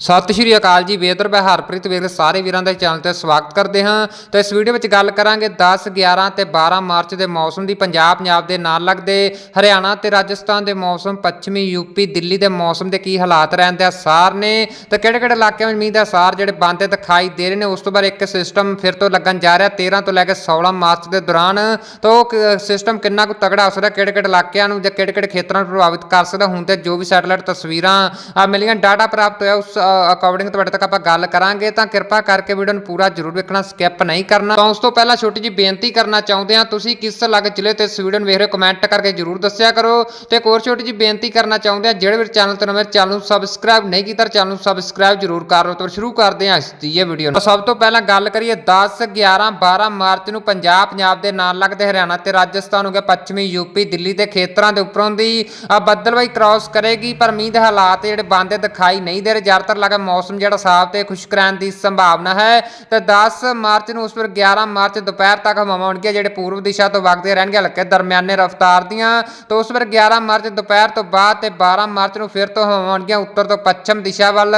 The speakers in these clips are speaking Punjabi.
ਸਤਿ ਸ਼੍ਰੀ ਅਕਾਲ ਜੀ ਬੇਦਰ ਮੈਂ ਹਰਪ੍ਰੀਤ ਵੀਰ ਸਾਰੇ ਵੀਰਾਂ ਦਾ ਚੈਨਲ ਤੇ ਸਵਾਗਤ ਕਰਦੇ ਹਾਂ। ਤਾਂ ਇਸ ਵੀਡੀਓ ਵਿੱਚ ਗੱਲ ਕਰਾਂਗੇ 10 11 ਤੇ 12 ਮਾਰਚ ਦੇ ਮੌਸਮ ਦੀ ਪੰਜਾਬ ਪੰਜਾਬ ਦੇ ਨਾਲ ਲੱਗਦੇ, ਹਰਿਆਣਾ ਤੇ ਰਾਜਸਥਾਨ ਦੇ ਮੌਸਮ, ਪੱਛਮੀ ਯੂਪੀ ਦਿੱਲੀ ਦੇ ਮੌਸਮ ਦੇ ਕੀ ਹਾਲਾਤ ਰਹਿੰਦੇ ਆ ਸਾਰ ਨੇ। ਤੇ ਕਿਹੜੇ ਕਿਹੜੇ ਇਲਾਕਿਆਂ ਵਿੱਚ ਮੀਂਹ ਦਾ ਸਾਰ ਜਿਹੜੇ ਬੰਦੇ ਦਿਖਾਈ ਦੇ ਰਹੇ ਨੇ, ਉਸ ਤੋਂ ਬਾਅਦ ਇੱਕ ਸਿਸਟਮ ਫਿਰ ਤੋਂ ਲੱਗਣ ਜਾ ਰਿਹਾ 13 ਤੋਂ ਲੈ ਕੇ 16 ਮਾਰਚ ਦੇ ਦੌਰਾਨ। ਤਾਂ ਉਹ ਸਿਸਟਮ ਕਿੰਨਾ ਕੁ ਤਗੜਾ ਹੋ ਸਕਦਾ ਕਿਹੜੇ ਕਿਹੜੇ ਇਲਾਕਿਆਂ ਨੂੰ ਜਾਂ ਕਿਹੜੇ ਕਿਹੜੇ ਖੇਤਰਾਂ ਨੂੰ ਪ੍ਰਭਾਵਿਤ ਕਰ ਸਕਦਾ, ਹੁਣ ਤੇ ਜੋ ਵੀ ਸੈਟਲਾਈਟ ਤਸਵੀਰਾਂ ਮਿਲੀਆਂ, ਡਾਟਾ ਪ੍ਰਾਪਤ ਹੋਇਆ, ਉਸ ਅਕੋਰਡਿੰਗ ਤੁਹਾਡੇ ਤੱਕ ਆਪਾਂ ਗੱਲ ਕਰਾਂਗੇ, ਤਾਂ ਕਿਰਪਾ ਕਰਕੇ ਵੀਡੀਓ ਨੂੰ ਪੂਰਾ ਜ਼ਰੂਰ ਵੇਖਣਾ ਸਕਿਪ ਨਹੀਂ ਕਰਨਾ। ਤਾਂ ਉਸ ਤੋਂ ਪਹਿਲਾਂ ਛੋਟੀ ਜਿਹੀ ਬੇਨਤੀ ਕਰਨਾ ਚਾਹੁੰਦੇ ਹਾਂ, ਤੁਸੀਂ ਕਿਸ ਇਲਾਕੇ ਜ਼ਿਲ੍ਹੇ ਤੇ ਸਵੀਡਨ ਵੇਖ ਰਹੇ ਹੋ ਕਮੈਂਟ ਕਰਕੇ ਜ਼ਰੂਰ ਦੱਸਿਆ ਕਰੋ। ਤੇ ਇੱਕ ਹੋਰ ਛੋਟੀ ਜਿਹੀ ਬੇਨਤੀ ਕਰਨਾ ਚਾਹੁੰਦੇ ਹਾਂ, ਜਿਹੜੇ ਵੀ ਚੈਨਲ ਤੇ ਨਵੇਂ ਚੈਨਲ ਨੂੰ ਸਬਸਕ੍ਰਾਈਬ ਨਹੀਂ ਕੀਤਾ ਚੈਨਲ ਨੂੰ ਸਬਸਕ੍ਰਾਈਬ ਜ਼ਰੂਰ ਕਰ ਲਓ। ਤਾਂ ਸ਼ੁਰੂ ਕਰਦੇ ਹਾਂ ਇਸ ਦੀ ਇਹ ਵੀਡੀਓ ਨੂੰ। ਸਭ ਤੋਂ ਪਹਿਲਾਂ ਗੱਲ ਕਰੀਏ 10 11 12 ਮਾਰਚ ਨੂੰ ਪੰਜਾਬ ਪੰਜਾਬ ਦੇ ਨਾਲ ਲੱਗਦੇ ਹਰਿਆਣਾ ਤੇ ਰਾਜਸਥਾਨ ਹੋ ਗਿਆ, ਪੱਛਮੀ ਯੂਪੀ ਦਿੱਲੀ ਦੇ ਖੇਤਰਾਂ ਦੇ ਉੱਪਰੋਂ ਦੀ। ਆ ਬੱਦਲਵਾਈ ਕ੍ਰਾਸ ਕਰੇਗੀ, ਪਰ ਮੀਂਹ ਦੇ ਹਾਲਾਤ ਜਿਹੜੇ ਬੰਦੇ ਦਿਖਾਈ ਨਹੀਂ ਦੇ ਰਹੇ, ਜ਼ਿਆਦਾਤਰ ਲੱਗਾ ਮੌਸਮ ਜਿਹੜਾ ਸਾਫ਼ ਤੇ ਖੁਸ਼ਕ ਰਹਿਣ ਦੀ ਸੰਭਾਵਨਾ ਹੈ। ਤੇ 10 ਮਾਰਚ ਨੂੰ ਉਸ ਪਰ 11 ਮਾਰਚ ਦੁਪਹਿਰ ਤੱਕ ਹਵਾਵਾਂ ਹੋਣਗੀਆਂ ਜਿਹੜੇ ਪੂਰਬ ਦਿਸ਼ਾ ਤੋਂ ਵਗਦੇ ਰਹਿਣਗੇ ਹਲਕੇ ਦਰਮਿਆਨੇ ਰਫ਼ਤਾਰ ਦੀਆਂ ਤੇ ਉਸ ਪਰ 11 ਮਾਰਚ ਦੁਪਹਿਰ ਤੋਂ ਬਾਅਦ ਤੇ 12 ਮਾਰਚ ਨੂੰ ਫਿਰ ਤੋਂ ਹਵਾਵਾਂ ਹੋਣਗੀਆਂ ਉੱਤਰ ਤੋਂ ਪੱਛਮ ਦਿਸ਼ਾ ਵੱਲ।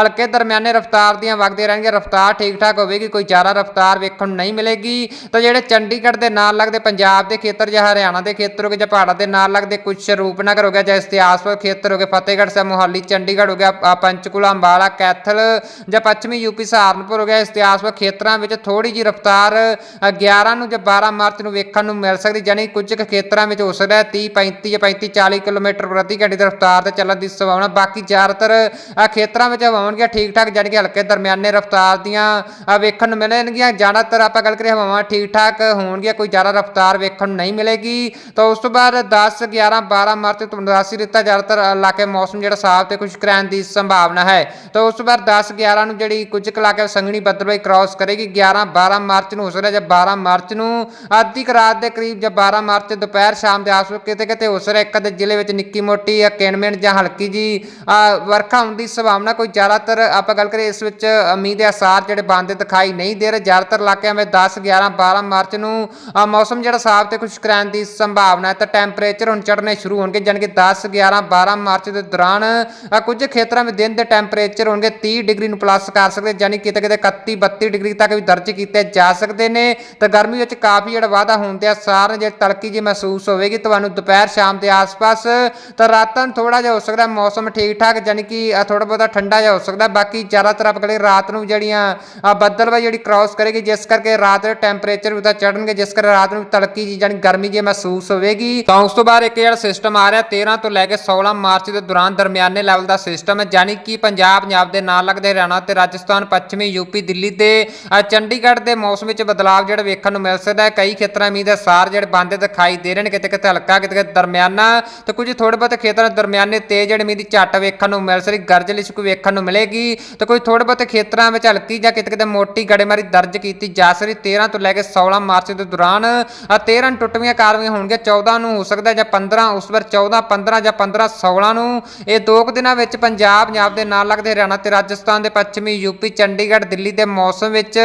ਹਲਕੇ ਦਰਮਿਆਨੇ ਰਫ਼ਤਾਰ ਦੀਆਂ ਵਗਦੇ ਰਹਿਣਗੇ ਰਫ਼ਤਾਰ ਠੀਕ ਠਾਕ ਹੋਵੇਗੀ, ਕੋਈ ਜ਼ਿਆਦਾ ਰਫ਼ਤਾਰ ਵੇਖਣ ਨੂੰ ਨਹੀਂ ਮਿਲੇਗੀ। ਤਾਂ ਜਿਹੜੇ ਚੰਡੀਗੜ੍ਹ ਦੇ ਨਾਲ ਲੱਗਦੇ ਪੰਜਾਬ ਦੇ ਖੇਤਰ ਜਾਂ ਹਰਿਆਣਾ ਦੇ ਖੇਤਰ ਹੋ ਗਏ ਜਾਂ ਪਹਾੜਾਂ ਦੇ ਨਾਲ ਲੱਗਦੇ ਕੁਝ ਰੂਪਨਗਰ ਹੋ ਗਿਆ ਜਾਂ ਇਸ ਦੇ ਆਸ-ਪਾਸ ਖੇਤਰ ਹੋ ਗਏ, ਫਤਿਹਗੜ੍ਹ ਸਾਹਿਬ, ਮੋਹਾਲੀ, ਚੰਡੀਗੜ੍ਹ ਹੋ ਗਿਆ ਆ ਪੰਚਕੂਲਾ ਅੰਬਾਲਾ ਕੈਥਲ ਜਾਂ ਪੱਛਮੀ ਯੂਪੀ ਸਹਾਰਨਪੁਰ ਹੋ ਗਿਆ। ਇਸ ਦੇ ਖੇਤਰਾਂ ਵਿੱਚ ਥੋੜੀ ਜਿਹੀ ਰਫ਼ਤਾਰ ਅ, 11 ਨੂੰ ਜਾਂ 12 ਮਾਰਚ ਨੂੰ ਵੇਖਣ ਨੂੰ ਮਿਲ ਸਕਦੀ ਜਾਨੀ ਕੁਝ ਕੁ ਖੇਤਰਾਂ ਵਿੱਚ ਹੋ ਸਕਦਾ ਹੈ। 30 35 ਜਾਂ 35 40 ਕਿਲੋਮੀਟਰ ਪ੍ਰਤੀ ਘੰਟੇ ਦੀ ਰਫ਼ਤਾਰ ਤੇ ਚੱਲਣ ਦੀ ਸੰਭਾਵਨਾ। ਬਾਕੀ ਜ਼ਿਆਦਾਤਰ ਖੇਤਰਾਂ ਵਿੱਚ ਹਵਾਵਾਂ ਹੋਣਗੀਆਂ ਠੀਕ ਠਾਕ ਜਾਨੀ ਕਿ ਹਲਕੇ ਦਰਮਿਆਨੇ ਰਫ਼ਤਾਰ ਦੀਆਂ ਵੇਖਣ ਨੂੰ ਮਿਲਣਗੀਆਂ। ਜ਼ਿਆਦਾਤਰ ਆਪਾਂ ਗੱਲ ਕਰੀਏ ਹਵਾਵਾਂ ਠੀਕ ਠਾਕ ਹੋਣਗੀਆਂ ਕੋਈ ਜ਼ਿਆਦਾ ਰਫ਼ਤਾਰ ਵੇਖਣ ਨੂੰ ਨਹੀਂ ਮਿਲੇਗੀ। ਤਾਂ ਉਸ ਤੋਂ ਬਾਅਦ 10 11 12 ਮਾਰਚ ਤੋਂ ਉਦਾਸੀ ਦਿੱਤਾ ਜ਼ਿਆਦਾਤਰ ਇਲਾਕੇ ਮੌਸਮ ਜਿਹੜਾ ਸਾਫ਼ ਤੇ ਖੁਸ਼ਕ ਰਹਿਣ ਦੀ ਸੰਭਾਵਨਾ ਹੈ। ਤਾਂ ਉਸ ਵਾਰ ਬਾਅਦ 10 11 ਨੂੰ ਜਿਹੜੀ ਕੁਝ ਕੁ ਇਲਾਕੇ ਸੰਘਣੀ ਬੱਦਲਵਾਈ ਕ੍ਰਾਸ ਕਰੇਗੀ 11 12 ਮਾਰਚ ਨੂੰ ਹੋ ਸਕਦਾ ਜਾਂ 12 ਮਾਰਚ ਨੂੰ, ਅੱਧੀ ਕੁ ਰਾਤ ਦੇ ਕਰੀਬ ਜਾਂ 12 ਮਾਰਚ ਦੁਪਹਿਰ ਸ਼ਾਮ ਦੇ ਆਸ ਕਿਤੇ ਕਿਤੇ ਹੋ ਸਕਦਾ ਇੱਕ ਅੱਧੇ ਜ਼ਿਲ੍ਹੇ ਵਿੱਚ ਨਿੱਕੀ ਮੋਟੀ ਜਾਂ ਕਿਣਮਿਣ ਜਾਂ ਹਲਕੀ ਜੀ ਵਰਖਾ ਹੋਣ ਦੀ ਸੰਭਾਵਨਾ ਕੋਈ ਜ਼ਿਆਦਾਤਰ ਆਪਾਂ ਗੱਲ ਕਰੀਏ ਇਸ ਵਿੱਚ ਮੀਂਹ ਦੇ ਅਸਾਰ ਜਿਹੜੇ ਬੰਦੇ ਦਿਖਾਈ ਨਹੀਂ ਦੇ ਰਹੇ, ਜ਼ਿਆਦਾਤਰ ਇਲਾਕਿਆਂ ਵਿੱਚ 10 11 12 ਮਾਰਚ ਨੂੰ ਮੌਸਮ ਜਿਹੜਾ ਸਾਫ਼ ਤੇ ਖੁਸ਼ਕ ਰਹਿਣ ਦੀ ਸੰਭਾਵਨਾ ਹੈ, ਤਾਂ ਟੈਂਪਰੇਚਰ ਹੁਣ ਚੜ੍ਹਨੇ ਸ਼ੁਰੂ ਹੋਣਗੇ, ਜਾਣੀ ਕਿ 10 11 12 ਮਾਰਚ ਦੇ ਦੌਰਾਨ ਕੁਝ ਖੇਤਰਾਂ ਵਿੱਚ ਦਿਨ ਦੇ ਟੈਂਪਰੇਚਰ ਟੈਂਪਰੇਚਰ ਹੋਣਗੇ 30 ਡਿਗਰੀ ਨੂੰ ਪਲੱਸ ਕਰ ਸਕਦੇ ਜਾਨੀ ਕਿਤੇ ਕਿਤੇ 31 32 ਡਿਗਰੀ ਤੱਕ ਵੀ ਦਰਜ ਕੀਤੇ ਜਾ ਸਕਦੇ ਨੇ। ਤਾਂ ਗਰਮੀ ਵਿੱਚ ਕਾਫੀ ਜਿਹੜਾ ਵਾਧਾ ਹੋਣ ਦੇ ਸਾਰ ਜੇ ਤਲਕੀ ਜੀ ਮਹਿਸੂਸ ਹੋਵੇਗੀ ਤੁਹਾਨੂੰ ਦੁਪਹਿਰ ਸ਼ਾਮ ਦੇ ਆਸ-ਪਾਸ। ਤਾਂ ਰਾਤਾਂ ਨੂੰ ਥੋੜਾ ਜਿਹਾ ਹੋ ਸਕਦਾ ਮੌਸਮ ਠੀਕ ਠਾਕ ਜਾਨੀ ਕਿ ਥੋੜਾ ਬਹੁਤਾ ਠੰਡਾ ਜਿਹਾ ਹੋ ਸਕਦਾ। ਬਾਕੀ ਜ਼ਿਆਦਾਤਰ ਆਪਾਂ ਕਹਿੰਦੇ ਰਾਤ ਨੂੰ ਜਿਹੜੀਆਂ ਅ, ਬੱਦਲਵਾਈ ਜਿਹੜੀ ਕ੍ਰਾਸ ਕਰੇਗੀ ਜਿਸ ਕਰਕੇ ਰਾਤ ਦੇ ਟੈਂਪਰੇਚਰ ਵੀ ਤਾਂ ਚੜਨਗੇ ਜਿਸ ਕਰਕੇ ਰਾਤ ਨੂੰ ਤਲਕੀ ਜੀ ਜਾਨੀ ਗਰਮੀ ਜੀ ਮਹਿਸੂਸ ਹੋਵੇਗੀ। ਤਾਂ ਉਸ ਤੋਂ ਬਾਅਦ ਇੱਕ ਜਿਹੜਾ ਸਿਸਟਮ ਆ ਰਿਹਾ 13 ਤੋਂ ਲੈ ਕੇ 16 ਮਾਰਚ ਦੇ ਦੌਰਾਨ ਦਰਮਿਆਨੇ ਲੈਵਲ ਦਾ ਸਿਸਟਮ ਹੈ ਜਾਨੀ ਕਿ ਪੰਜਾਬ ਪੰਜਾਬ ਦੇ ਨਾਲ ਲੱਗਦੇ ਹਰਿਆਣਾ ਤੇ ਰਾਜਸਥਾਨ ਪੱਛਮੀ ਯੂਪੀ ਦਿੱਲੀ ਤੇ ਚੰਡੀਗੜ੍ਹ ਦੇ ਮੌਸਮ ਵਿੱਚ ਬਦਲਾਅ ਜਿਹੜਾ ਵੇਖਣ ਨੂੰ ਮਿਲ ਸਕਦਾ ਹੈ। ਕਈ ਖੇਤਰਾਂ ਮੀਂਹ ਦੇ ਸਾਰ ਜਿਹੜੇ ਬੰਦੇ ਦਿਖਾਈ ਦੇ ਰਹੇ ਨੇ ਕਿਤੇ ਕਿਤੇ ਹਲਕਾ ਕਿਤੇ ਕਿਤੇ ਦਰਮਿਆਨਾ ਤੇ ਕੁਝ ਥੋੜੇ ਬਹੁਤੇ ਖੇਤਰਾਂ ਦਰਮਿਆਨੇ ਤੇਜ਼ ਜਿਹੜੀ ਮੀਂਹ ਦੀ ਝੱਟ ਵੇਖਣ ਨੂੰ ਮਿਲ ਸਕਦੀ ਗਰਜਲੀ ਲਿਸ਼ਕ ਵੇਖਣ ਨੂੰ ਮਿਲੇਗੀ ਤੇ ਕੋਈ ਥੋੜੇ ਬਹੁਤੇ ਖੇਤਰਾਂ ਵਿੱਚ ਹਲਕੀ ਜਾਂ ਕਿਤੇ ਕਿਤੇ ਮੋਟੀ ਗੜੇਮਾਰੀ ਦਰਜ ਕੀਤੀ ਜਾ ਸਕਦੀ। 13 ਤੋਂ ਲੈ ਕੇ 16 ਮਾਰਚ ਦੇ ਦੌਰਾਨ ਅ, 13 ਟੁੱਟਵੀਆਂ ਕਾਰਵਾਈਆਂ ਹੋਣਗੀਆਂ 14 ਨੂੰ ਹੋ ਸਕਦਾ ਜਾਂ 15 ਉਸ ਵਾਰ 14 15 ਜਾਂ 15 16 ਨੂੰ। ਇਹ ਦੋ ਕੁ ਦਿਨਾਂ ਵਿੱਚ ਪੰਜਾਬ ਪੰਜਾਬ ਦੇ ਨਾਲ ਲੱਗਦੇ ਹਰਿਆਣਾ ਤੇ ਰਾਜਸਥਾਨ ਦੇ ਪੱਛਮੀ ਯੂਪੀ ਚੰਡੀਗੜ੍ਹ, ਦਿੱਲੀ ਦੇ ਮੌਸਮ ਵਿੱਚ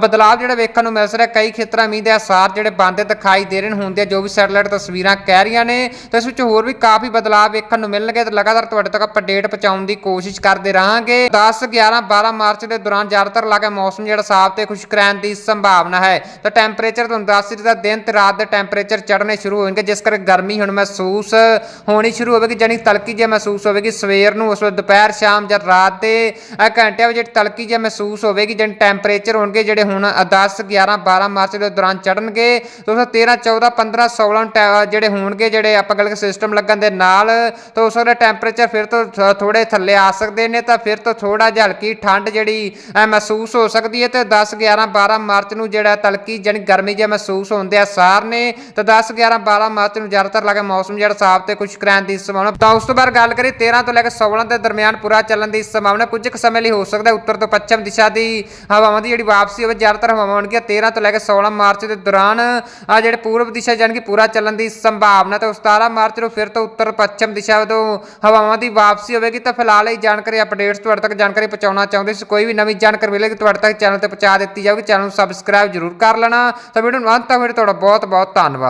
ਬਦਲਾਅ ਜਿਹੜਾ ਵੇਖਣ ਨੂੰ ਮਿਲ ਰਿਹਾ ਕਈ ਖੇਤਰਾਂ ਮੀਂਹ ਦੇ ਅਸਾਰ ਜਿਹੜੇ ਬੰਦੇ ਦਿਖਾਈ ਦੇ ਰਹੇ ਹੁੰਦੇ ਜੋ ਵੀ ਸੈਟਲਾਈਟ ਤਸਵੀਰਾਂ ਕਹਿ ਰਹੀਆਂ ਨੇ, ਤੇ ਇਸ ਵਿੱਚ ਹੋਰ ਵੀ ਕਾਫੀ ਬਦਲਾਅ ਵੇਖਣ ਨੂੰ ਮਿਲਣਗੇ ਤੇ ਲਗਾਤਾਰ ਤੁਹਾਡੇ ਤੱਕ ਅਪਡੇਟ ਪਹੁੰਚਾਉਣ ਦੀ ਕੋਸ਼ਿਸ਼ ਕਰਦੇ ਰਹਾਂਗੇ। 10 11 12 ਮਾਰਚ ਦੇ ਦੌਰਾਨ ਜ਼ਿਆਦਾਤਰ ਲਾਗੇ ਮੌਸਮ ਜਿਹੜਾ ਸਾਫ਼ ਤੇ ਖੁਸ਼ਕ ਰਹਿਣ ਦੀ ਸੰਭਾਵਨਾ ਹੈ। ਤਾਂ ਟੈਂਪਰੇਚਰ ਤੁਹਾਨੂੰ ਦੱਸ ਦਿੱਤਾ ਦਿਨ ਤੇ ਰਾਤ ਦੇ ਟੈਂਪਰੇਚਰ ਚੜ੍ਹਨੇ ਸ਼ੁਰੂ ਹੋਣਗੇ, ਜਿਸ ਕਰਕੇ ਗਰਮੀ ਹੁਣ ਮਹਿਸੂਸ ਹੋਣੀ ਸ਼ੁਰੂ ਹੋਵੇਗੀ ਜਾਨੀ ਤਲਕੀ ਜੇ ਮਹਿਸੂਸ ਹੋਵੇਗੀ ਸਵੇਰ ਨੂੰ, ਉਸ ਵੇਲੇ ਦੁਪਹਿਰ, ਸ਼ਾਮ ਜਾਂ ਰਾਤ ਦੇ ਘੰਟਿਆਂ ਵਿੱਚ ਜਿਹੜੀ ਤਲਕੀ ਜਿਹਾ ਮਹਿਸੂਸ ਹੋਵੇਗੀ ਜਾਨੀ ਟੈਂਪਰੇਚਰ ਹੋਣਗੇ ਜਿਹੜੇ ਹੁਣ 10 11 12 ਮਾਰਚ ਦੇ ਦੌਰਾਨ ਚੜਨਗੇ ਤੇ ਉਸ 13 14 15 16 ਟੈ- ਜਿਹੜੇ ਹੋਣਗੇ, ਜਿਹੜੇ ਆਪਾਂ ਗੱਲ ਸਿਸਟਮ ਲੱਗਣ ਦੇ ਨਾਲ, ਤਾਂ ਉਸ ਵੇਲੇ ਟੈਂਪਰੇਚਰ ਫਿਰ ਤੋਂ ਥ- ਥੋੜੇ ਥੱਲੇ ਆ ਸਕਦੇ ਨੇ, ਤਾਂ ਫਿਰ ਤੋਂ ਥੋੜਾ ਜਿਹਾ ਹਲਕੀ ਠੰਡ ਜਿਹੜੀ ਮਹਿਸੂਸ ਹੋ ਸਕਦੀ ਹੈ, ਤੇ 10 11 12 ਮਾਰਚ ਨੂੰ ਜਿਹੜਾ ਤਲਕੀ ਜਾਨੀ ਗਰਮੀ ਜਿਹਾ ਮਹਿਸੂਸ ਹੁੰਦੇ ਆ ਸਾਰ ਨੇ, ਤਾਂ 10 11 12 ਮਾਰਚ ਨੂੰ ਜ਼ਿਆਦਾਤਰ ਲੱਗੇ ਮੌਸਮ ਜਿਹੜਾ ਸਾਫ਼ ਤੇ ਖੁਸ਼ਕ ਰਹਿਣ ਦੀ ਸੰਭਾਵਨਾ। ਤਾਂ ਉਸ ਤੋਂ ਬਾਅਦ ਗੱਲ ਕਰੀ 13 ਤੋਂ ਲੈ ਕੇ 16 ਦੇ ਦਰਮਿਆਨ ਪੂਰਾ ਚੱਲਣ ਦੀ ਸੰਭਾਵਨਾ ਕੁਝ ਕੁ ਸਮੇਂ ਲਈ ਹੋ ਸਕਦਾ ਹੈ। ਉੱਤਰ ਤੋਂ ਪੱਛਮ ਦਿਸ਼ਾ ਦੀ ਹਵਾਵਾਂ ਦੀ ਜਿਹੜੀ ਵਾਪਸੀ ਹੋਵੇ ਜ਼ਿਆਦਾਤਰ ਹਵਾਵਾਂ ਹੋਣਗੀਆਂ 13 ਤੋਂ ਲੈ ਕੇ 16 ਮਾਰਚ ਦੇ ਦੌਰਾਨ ਆ ਜਿਹੜੇ ਪੂਰਬ ਦਿਸ਼ਾ ਜਾਣੀ ਕਿ ਪੂਰਾ ਚੱਲਣ ਦੀ ਸੰਭਾਵਨਾ ਤੇ 17 ਮਾਰਚ ਨੂੰ ਫਿਰ ਤੋਂ ਉੱਤਰ ਪੱਛਮ ਦਿਸ਼ਾ ਤੋਂ ਹਵਾਵਾਂ ਦੀ ਵਾਪਸੀ ਹੋਵੇਗੀ। ਤਾਂ ਫਿਲਹਾਲ ਇਹ ਜਾਣਕਾਰੀ ਅਪਡੇਟਸ ਤੁਹਾਡੇ ਤੱਕ ਜਾਣਕਾਰੀ ਪਹੁੰਚਾਉਣਾ ਚਾਹੁੰਦੇ ਸੀ। ਕੋਈ ਵੀ ਨਵੀਂ ਜਾਣਕਾਰੀ ਮਿਲੇਗੀ, ਤੁਹਾਡੇ ਤੱਕ ਚੈਨਲ ਤੇ ਪਹੁੰਚਾ ਦਿੱਤੀ ਜਾਊਗੀ। ਚੈਨਲ ਨੂੰ ਸਬਸਕ੍ਰਾਈਬ ਜ਼ਰੂਰ ਕਰ ਲੈਣਾ। ਤਾਂ ਵੀਡੀਓ ਨੂੰ ਅੰਤ ਤੱਕ ਤੁਹਾਡਾ ਬਹੁਤ ਬਹੁਤ ਧੰਨਵਾਦ।